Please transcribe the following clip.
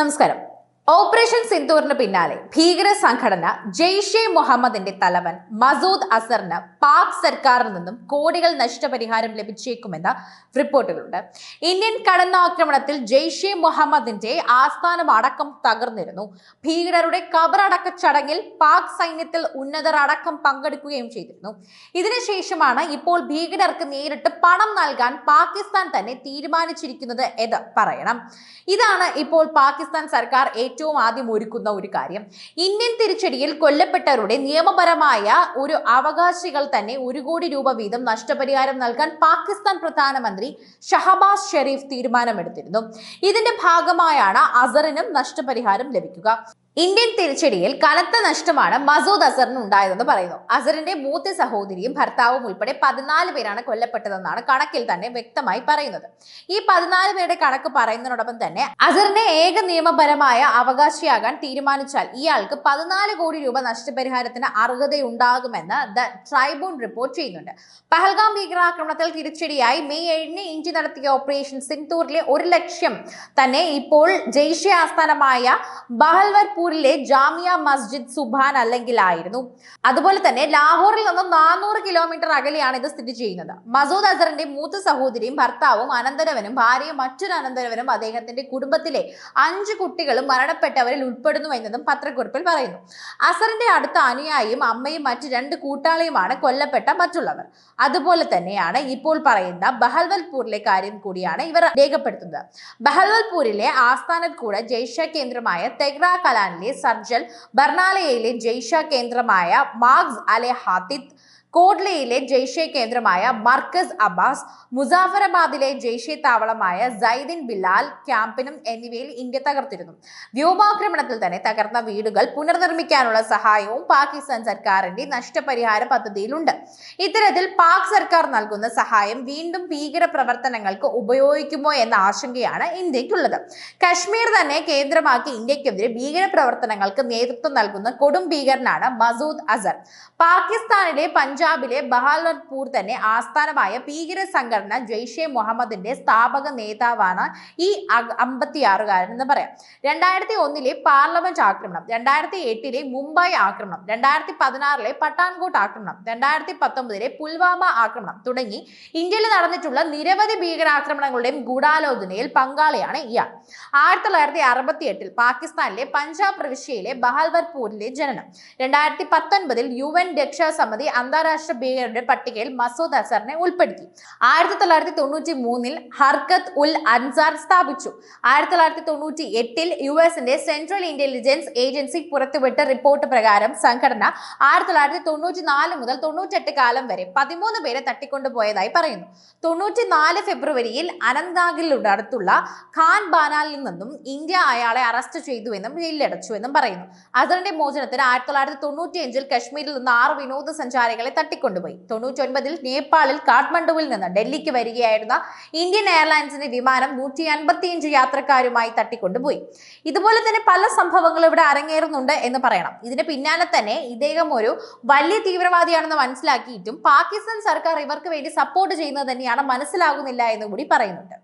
നമസ്കാരം. ഓപ്പറേഷൻ സിന്ദൂറിന് പിന്നാലെ ഭീകര സംഘടന ജെയ്ഷെ മുഹമ്മദിന്റെ തലവൻ മസൂദ് അസറിന് പാക് സർക്കാരിൽ നിന്നും കോടികൾ നഷ്ടപരിഹാരം ലഭിച്ചേക്കുമെന്ന് റിപ്പോർട്ടുകളുണ്ട്. ഇന്ത്യൻ കടന്നാക്രമണത്തിൽ ജെയ്ഷെ മുഹമ്മദിന്റെ ആസ്ഥാനം അടക്കം തകർന്നിരുന്നു. ഭീകരരുടെ കബറടക്ക ചടങ്ങിൽ പാക് സൈന്യത്തിൽ ഉന്നതർ അടക്കം പങ്കെടുക്കുകയും ചെയ്തിരുന്നു. ഇതിനുശേഷമാണ് ഇപ്പോൾ ഭീകരർക്ക് നേരിട്ട് പണം നൽകാൻ പാകിസ്ഥാൻ തന്നെ തീരുമാനിച്ചിരിക്കുന്നത് എന്ന് പറയണം. ഇതാണ് ഇപ്പോൾ പാകിസ്ഥാൻ സർക്കാർ ഏറ്റവും ആദ്യം ഒരുക്കുന്ന ഒരു കാര്യം. ഇന്ത്യൻ തിരിച്ചടിയിൽ കൊല്ലപ്പെട്ടവരുടെ നിയമപരമായ ഒരു അവകാശികൾ തന്നെ ഒരു കോടി രൂപ വീതം നഷ്ടപരിഹാരം നൽകാൻ പാകിസ്ഥാൻ പ്രധാനമന്ത്രി ഷഹബാസ് ഷെരീഫ് തീരുമാനമെടുത്തിരുന്നു. ഇതിന്റെ ഭാഗമായാണ് അസറിനും നഷ്ടപരിഹാരം ലഭിക്കുക. ഇന്ത്യൻ തിരിച്ചടിയിൽ കനത്ത നഷ്ടമാണ് മസൂദ് അസറിന് ഉണ്ടായതെന്ന് പറയുന്നു. അസറിന്റെ മൂത്ത സഹോദരിയും ഭർത്താവും ഉൾപ്പെടെ പതിനാല് പേരാണ് കൊല്ലപ്പെട്ടതെന്നാണ് കണക്കിൽ തന്നെ വ്യക്തമായി പറയുന്നത്. ഈ പതിനാല് പേരുടെ കണക്ക് പറയുന്നതിനോടൊപ്പം തന്നെ അസറിന്റെ ഏക നിയമപരമായ അവകാശിയാകാൻ തീരുമാനിച്ചാൽ ഇയാൾക്ക് പതിനാല് കോടി രൂപ നഷ്ടപരിഹാരത്തിന് അർഹതയുണ്ടാകുമെന്ന് ദ ട്രൈബൂൺ റിപ്പോർട്ട് ചെയ്യുന്നുണ്ട്. പഹൽഗാം ഭീകരാക്രമണത്തിൽ തിരിച്ചടിയായി മെയ് ഏഴിന് ഇന്ത്യ നടത്തിയ ഓപ്പറേഷൻ സിന്ധൂറിലെ ഒരു ലക്ഷ്യം തന്നെ ഇപ്പോൾ ജെയ്ഷെ ആസ്ഥാനമായ ബഹൽവർപൂരിലെ ജാമിയ മസ്ജിദ് സുബാൻ ആയിരുന്നു അതുപോലെ തന്നെ ലാഹോറിൽ നിന്നും നാനൂറ് കിലോമീറ്റർ അകലെയാണ് ഇത് സ്ഥിതി ചെയ്യുന്നത്. മസൂദ് അസറിന്റെ മൂത്ത സഹോദരിയും ഭർത്താവും അനന്തരവനും ഭാര്യയും മറ്റൊരു അനന്തരവനും അദ്ദേഹത്തിന്റെ കുടുംബത്തിലെ അഞ്ച് കുട്ടികളും മരണപ്പെട്ടവരിൽ ഉൾപ്പെടുന്നു എന്നതും പത്രക്കുറിപ്പിൽ പറയുന്നു. അസറിന്റെ അടുത്ത അനുയായിയും അമ്മയും മറ്റ് രണ്ട് കൂട്ടാളിയുമാണ് കൊല്ലപ്പെട്ട മറ്റുള്ളവർ. അതുപോലെ തന്നെയാണ് ഇപ്പോൾ പറയുന്ന ബഹൽവൽപൂരിലെ കാര്യം കൂടിയാണ് ഇവർ രേഖപ്പെടുത്തുന്നത്. ബഹൽവൽപൂരിലെ ആസ്ഥാനത്ത് കൂടെ ജയ്ഷ കേന്ദ്രമായ തെഗ്ര കലാനിലെ സർജൽ ബർണാലയയിലെ ജയ്ഷ കേന്ദ്രമായ മാഗ്സ് അലെ ഹാത്തിത്ത് കോഡ്ലയിലെ ജയ്ഷെ കേന്ദ്രമായ മർക്കസ് അബ്ബാസ് മുസാഫറബാദിലെ ജയ്ഷെ താവളമായ സൈദിൻ ബിലാൽ ക്യാമ്പിനും എന്നിവയിൽ ഇന്ത്യ തകർത്തിരുന്നു. വ്യോമാക്രമണത്തിൽ തന്നെ തകർന്ന വീടുകൾ പുനർനിർമ്മിക്കാനുള്ള സഹായവും പാകിസ്ഥാൻ സർക്കാരിന്റെ നഷ്ടപരിഹാര പദ്ധതിയിലുണ്ട്. ഇത്തരത്തിൽ പാക് സർക്കാർ നൽകുന്ന സഹായം വീണ്ടും ഭീകര പ്രവർത്തനങ്ങൾക്ക് ഉപയോഗിക്കുമോ എന്ന ആശങ്കയാണ് ഇന്ത്യക്കുള്ളത് കശ്മീർ തന്നെ കേന്ദ്രമാക്കി ഇന്ത്യക്കെതിരെ ഭീകര പ്രവർത്തനങ്ങൾക്ക് നേതൃത്വം നൽകുന്ന കൊടും ഭീകരനാണ് മസൂദ് അസർ. പാകിസ്ഥാനിലെ പഞ്ചാബിലെ ബഹാൽപൂർ തന്നെ ആസ്ഥാനമായ ഭീകര സംഘടന ജെയ്ഷെ മുഹമ്മദിന്റെ സ്ഥാപക നേതാവാണ് ഈ അമ്പത്തിയാറുകാരൻ എന്ന് പറയാം. രണ്ടായിരത്തി ഒന്നിലെ പാർലമെന്റ് ആക്രമണം രണ്ടായിരത്തി എട്ടിലെ മുംബൈ ആക്രമണം രണ്ടായിരത്തി പതിനാറിലെ പട്ടാൻകോട്ട് ആക്രമണം രണ്ടായിരത്തി പത്തൊമ്പതിലെ പുൽവാമ ആക്രമണം തുടങ്ങി ഇന്ത്യയിൽ നടന്നിട്ടുള്ള നിരവധി ഭീകരാക്രമണങ്ങളുടെയും ഗൂഢാലോചനയിൽ പങ്കാളിയാണ് ഇയാൾ. ആയിരത്തി തൊള്ളായിരത്തി അറുപത്തി എട്ടിൽ പാകിസ്ഥാനിലെ പഞ്ചാബ് പ്രവിശ്യയിലെ ബഹാൽവർപൂരിലെ ജനനം രണ്ടായിരത്തി പത്തൊൻപതിൽ യു എൻ രക്ഷാസമിതി അന്താരാഷ്ട്ര ഭീകരരുടെ പട്ടികയിൽ മസൂദ് അസറിനെ ഉൾപ്പെടുത്തി. ആയിരത്തി തൊള്ളായിരത്തി തൊണ്ണൂറ്റി മൂന്നിൽ ഹർക്കത്ത് ഉൽ അൻസാർ സ്ഥാപിച്ചു. ആയിരത്തി തൊള്ളായിരത്തി തൊണ്ണൂറ്റി എട്ടിൽ യു എസിന്റെ സെൻട്രൽ ഇന്റലിജൻസ് ഏജൻസി പുറത്തുവിട്ട റിപ്പോർട്ട് പ്രകാരം സംഘടന ആയിരത്തി തൊള്ളായിരത്തി തൊണ്ണൂറ്റി നാല് മുതൽ തൊണ്ണൂറ്റെട്ട് കാലം വരെ പതിമൂന്ന് പേരെ തട്ടിക്കൊണ്ടുപോയതായി പറയുന്നു. തൊണ്ണൂറ്റി നാല് ഫെബ്രുവരിയിൽ അനന്താഗിലുടെ അടുത്തുള്ള ഖാൻ ബാനാലിൽ നിന്നും ഇന്ത്യ അയാളെ അറസ്റ്റ് ചെയ്തുവെന്നും ജയിലിലടച്ചുവെന്നും പറയുന്നു. അസറിന്റെ മോചനത്തിന് ആയിരത്തി തൊള്ളായിരത്തി തൊണ്ണൂറ്റിയഞ്ചിൽ കശ്മീരിൽ നിന്ന് ആറ് വിനോദസഞ്ചാരികളെ തട്ടിക്കൊണ്ടുപോയി. തൊണ്ണൂറ്റി ഒൻപതിൽ നേപ്പാളിൽ കാഠ്മണ്ഡുവിൽ നിന്ന് ഡൽഹിക്ക് വരികയായിരുന്ന ഇന്ത്യൻ എയർലൈൻസിന്റെ വിമാനം നൂറ്റി അൻപത്തിയഞ്ച് യാത്രക്കാരുമായി തട്ടിക്കൊണ്ടുപോയി. ഇതുപോലെ തന്നെ പല സംഭവങ്ങളും ഇവിടെ അരങ്ങേറുന്നുണ്ട് എന്ന് പറയണം. ഇതിന് പിന്നാലെ തന്നെ ഇദ്ദേഹം ഒരു വലിയ തീവ്രവാദിയാണെന്ന് മനസ്സിലാക്കിയിട്ടും പാകിസ്ഥാൻ സർക്കാർ ഇവർക്ക് വേണ്ടി സപ്പോർട്ട് ചെയ്യുന്നത് തന്നെയാണ് മനസ്സിലാകുന്നില്ല എന്ന് കൂടി പറയുന്നുണ്ട്.